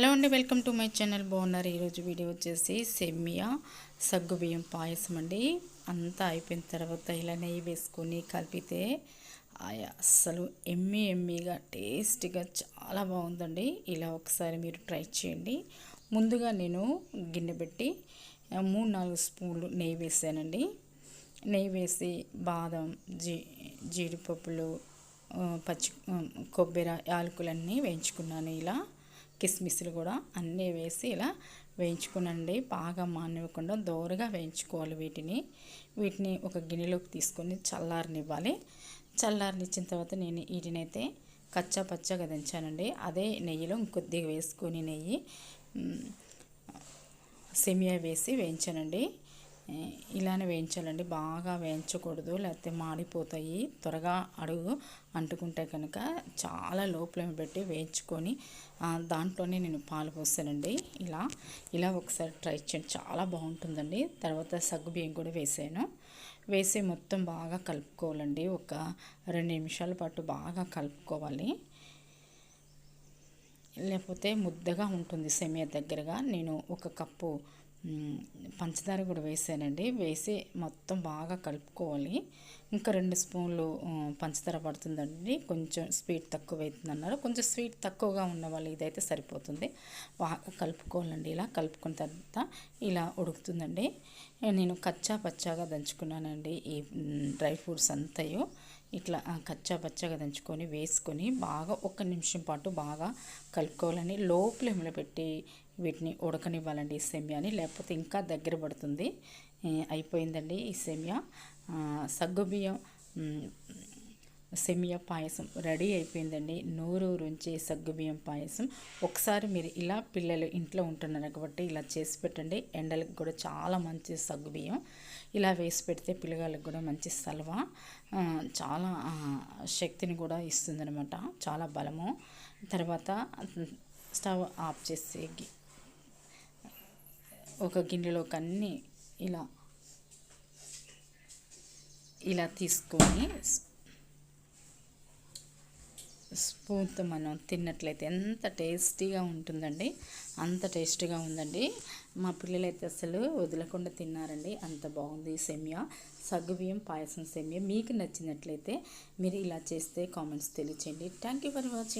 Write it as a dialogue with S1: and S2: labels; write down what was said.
S1: Hello అండి welcome to my channel. బాగున్నారు? ఈరోజు వీడియో వచ్చేసి సెమియా సగ్గు బియ్యం పాయసం అండి. అంతా అయిపోయిన తర్వాత ఇలా నెయ్యి వేసుకొని కలిపితే అసలు అస్సలు ఎమ్మి ఎమ్మిగా టేస్టీగా చాలా బాగుందండి. ఇలా ఒకసారి మీరు ట్రై చేయండి. ముందుగా నేను గిన్నె పెట్టి మూడు నాలుగు స్పూన్లు నెయ్యి వేసానండి. నెయ్యి వేసి బాదం జీ జీడిపప్పులు పచ్చి కొబ్బరి యాలకులన్నీ వేయించుకున్నాను ఇలా. కిస్మిస్లు కూడా అన్నీ వేసి ఇలా వేయించుకునండి. బాగా మానివ్వకుండా దోరగా వేయించుకోవాలి వీటిని. వీటిని ఒక గిన్నెలోకి తీసుకొని చల్లారనివ్వాలి. చల్లారనిచ్చిన తర్వాత నేను వీటినైతే కచ్చా పచ్చగా దించానండి. అదే నెయ్యిలో ఇంకొద్దిగా వేసుకొని నెయ్యి సెమియా వేసి వేయించానండి. ఇలానే వేయించాలండి. బాగా వేయించకూడదు లేకపోతే మాడిపోతాయి. త్వరగా అడుగు అంటుకుంటే కనుక చాలా లోపల పెట్టి వేయించుకొని దాంట్లోనే నేను పాలు పోసానండి ఇలా ఇలా ఒకసారి ట్రై చేయండి. చాలా బాగుంటుందండి. తర్వాత సగ్గు బియ్యం కూడా వేసాను. వేసి మొత్తం బాగా కలుపుకోవాలండి. ఒక రెండు నిమిషాల పాటు బాగా కలుపుకోవాలి. లేకపోతే ముద్దగా ఉంటుంది సెమియా దగ్గరగా. నేను ఒక కప్పు పంచదార కూడా వేసానండి. వేసి మొత్తం బాగా కలుపుకోవాలి. ఇంకా రెండు స్పూన్లు పంచదార పడుతుందండి. కొంచెం స్వీట్ తక్కువ అవుతుంది అన్నారు కొంచెం స్వీట్ తక్కువగా ఉన్న వాళ్ళు ఇదైతే సరిపోతుంది. బాగా కలుపుకోవాలండి ఇలా. కలుపుకున్న తర్వాత ఇలా ఉడుకుతుందండి. నేను కచ్చా పచ్చాగా దంచుకున్నానండి. ఈ డ్రై ఫ్రూట్స్ అంతయో. ఇట్లా కచ్చా పచ్చగా దంచుకొని వేసుకొని బాగా ఒక నిమిషం పాటు బాగా కలుపుకోవాలని లో ఫ్లేమ్లో పెట్టి వీటిని ఉడకనివ్వాలండి ఈ సెమ్యాని లేకపోతే ఇంకా దగ్గర పడుతుంది. అయిపోయిందండి ఈ సెమ్యా. సగ్గుబియ్యం సెమియా పాయసం రెడీ అయిపోయిందండి. నూరు సగ్గుబియ్యం పాయసం. ఒకసారి మీరు ఇలా పిల్లలు ఇంట్లో ఉంటున్నారు కాబట్టి ఇలా చేసి పెట్టండి. ఎండలకు కూడా చాలా మంచి సగ్గుబియ్యం ఇలా వేసి పెడితే పిల్లగాళ్ళకి కూడా మంచి సలవ చాలా శక్తిని కూడా ఇస్తుందనమాట చాలా బలము. తర్వాత స్టవ్ ఆఫ్ చేసి ఒక గిన్నెలోకి అన్నీ ఇలా ఇలా తీసుకొని స్పూన్తో మనం తిన్నట్లయితే ఎంత టేస్టీగా ఉంటుందండి. అంత టేస్టీగా ఉందండి. మా పిల్లలైతే అసలు వదలకుండా తిన్నారండి. అంత బాగుంది సెమియా. సగ్గుబియ్యం పాయసం సెమియా. మీకు నచ్చినట్లయితే మీరు ఇలా చేస్తే కామెంట్స్ తెలియచేయండి. Thank you for watching.